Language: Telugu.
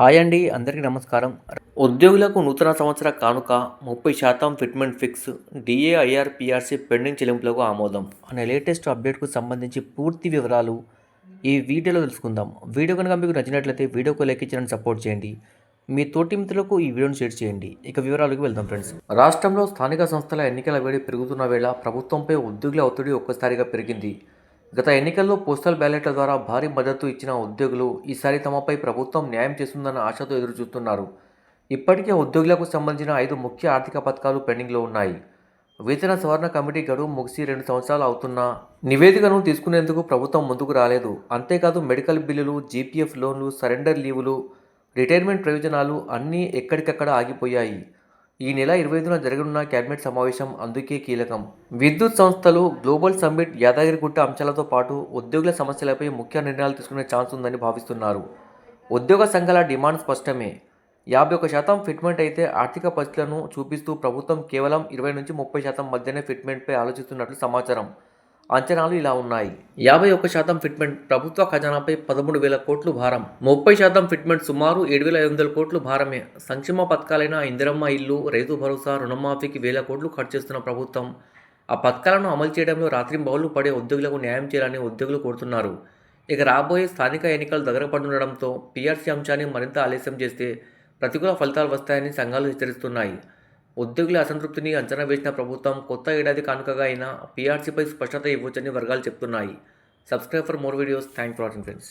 హాయ్ అండి అందరికీ నమస్కారం. ఉద్యోగులకు నూతన సంవత్సర కానుక ముప్పై శాతం ఫిట్మెంట్ ఫిక్స్ డిఏఐఆర్పిఆర్సి పెండింగ్ చెల్లింపులకు ఆమోదం అనే లేటెస్ట్ అప్డేట్కు సంబంధించి పూర్తి వివరాలు ఈ వీడియోలో తెలుసుకుందాం. వీడియో కనుక మీకు నచ్చినట్లయితే వీడియోకు లైక్ ఇచ్చడానికి సపోర్ట్ చేయండి. మీ తోటి మిత్రులకు ఈ వీడియోను షేర్ చేయండి. ఇక వివరాలకు వెళ్దాం ఫ్రెండ్స్ రాష్ట్రంలో స్థానిక సంస్థల ఎన్నికల వేడి పెరుగుతున్న వేళ ప్రభుత్వంపై ఉద్యోగుల ఒత్తిడి ఒక్కసారిగా పెరిగింది. గత ఎన్నికల్లో పోస్టల్ బ్యాలెట్ల ద్వారా భారీ మద్దతు ఇచ్చిన ఉద్యోగులు ఈసారి తమపై ప్రభుత్వం న్యాయం చేస్తుందన్న ఆశతో ఎదురుచూస్తున్నారు. ఇప్పటికే ఉద్యోగులకు సంబంధించిన ఐదు ముఖ్య ఆర్థిక పథకాలు పెండింగ్లో ఉన్నాయి. వేతన సవరణ కమిటీ గడువు ముగిసి రెండు సంవత్సరాలు అవుతున్నా నివేదికను తీసుకునేందుకు ప్రభుత్వం ముందుకు రాలేదు. అంతేకాదు మెడికల్ బిల్లులు జీపీఎఫ్ లోన్లు సరెండర్ లీవులు రిటైర్మెంట్ ప్రయోజనాలు అన్నీ ఎక్కడికక్కడ ఆగిపోయాయి. ఈ నెల ఇరవై ఐదున జరగనున్న కేబినెట్ సమావేశం అందుకే కీలకం. విద్యుత్ సంస్థలు గ్లోబల్ సమ్మిట్ యాదగిరిగుట్ట అంశాలతో పాటు ఉద్యోగుల సమస్యలపై ముఖ్య నిర్ణయాలు తీసుకునే ఛాన్స్ ఉందని భావిస్తున్నారు. ఉద్యోగ సంఘాల డిమాండ్ స్పష్టమే. యాభై ఒక శాతం ఫిట్మెంట్ అయితే ఆర్థిక పరిస్థితులను చూపిస్తూ ప్రభుత్వం కేవలం ఇరవై నుంచి ముప్పై శాతం మధ్యనే ఫిట్మెంట్పై ఆలోచిస్తున్నట్లు సమాచారం. అంచనాలు ఇలా ఉన్నాయి. యాభై ఒక్క శాతం ఫిట్మెంట్ ప్రభుత్వ ఖజానాపై పదమూడు వేల కోట్లు భారం. ముప్పై శాతం ఫిట్మెంట్ సుమారు ఏడు వేల ఐదు వందల కోట్లు భారమే. సంక్షేమ పథకాలైన ఇందిరమ్మ ఇల్లు రైతు భరోసా రుణమాఫీకి వేల కోట్లు ఖర్చు చేస్తున్న ప్రభుత్వం. ఆ పథకాలను అమలు చేయడంలో రాత్రింబౌళ్ళు పడే ఉద్యోగులకు న్యాయం చేయాలని ఉద్యోగులు కోరుతున్నారు. ఇక రాబోయే స్థానిక ఎన్నికలు దగ్గర పడుతుండడంతో పీఆర్సీ అంశాన్ని మరింత ఆలస్యం చేస్తే ప్రతికూల ఫలితాలు వస్తాయని సంఘాలు హెచ్చరిస్తున్నాయి. ఉద్యోగుల అసంతృప్తిని అంచనా వేసిన ప్రభుత్వం కొత్త ఏడాది కానుకగా అయినా పీఆర్సీపై స్పష్టత ఇవ్వచ్చని వర్గాలు చెప్తున్నాయి. Subscribe for more videos. Thank for watching friends.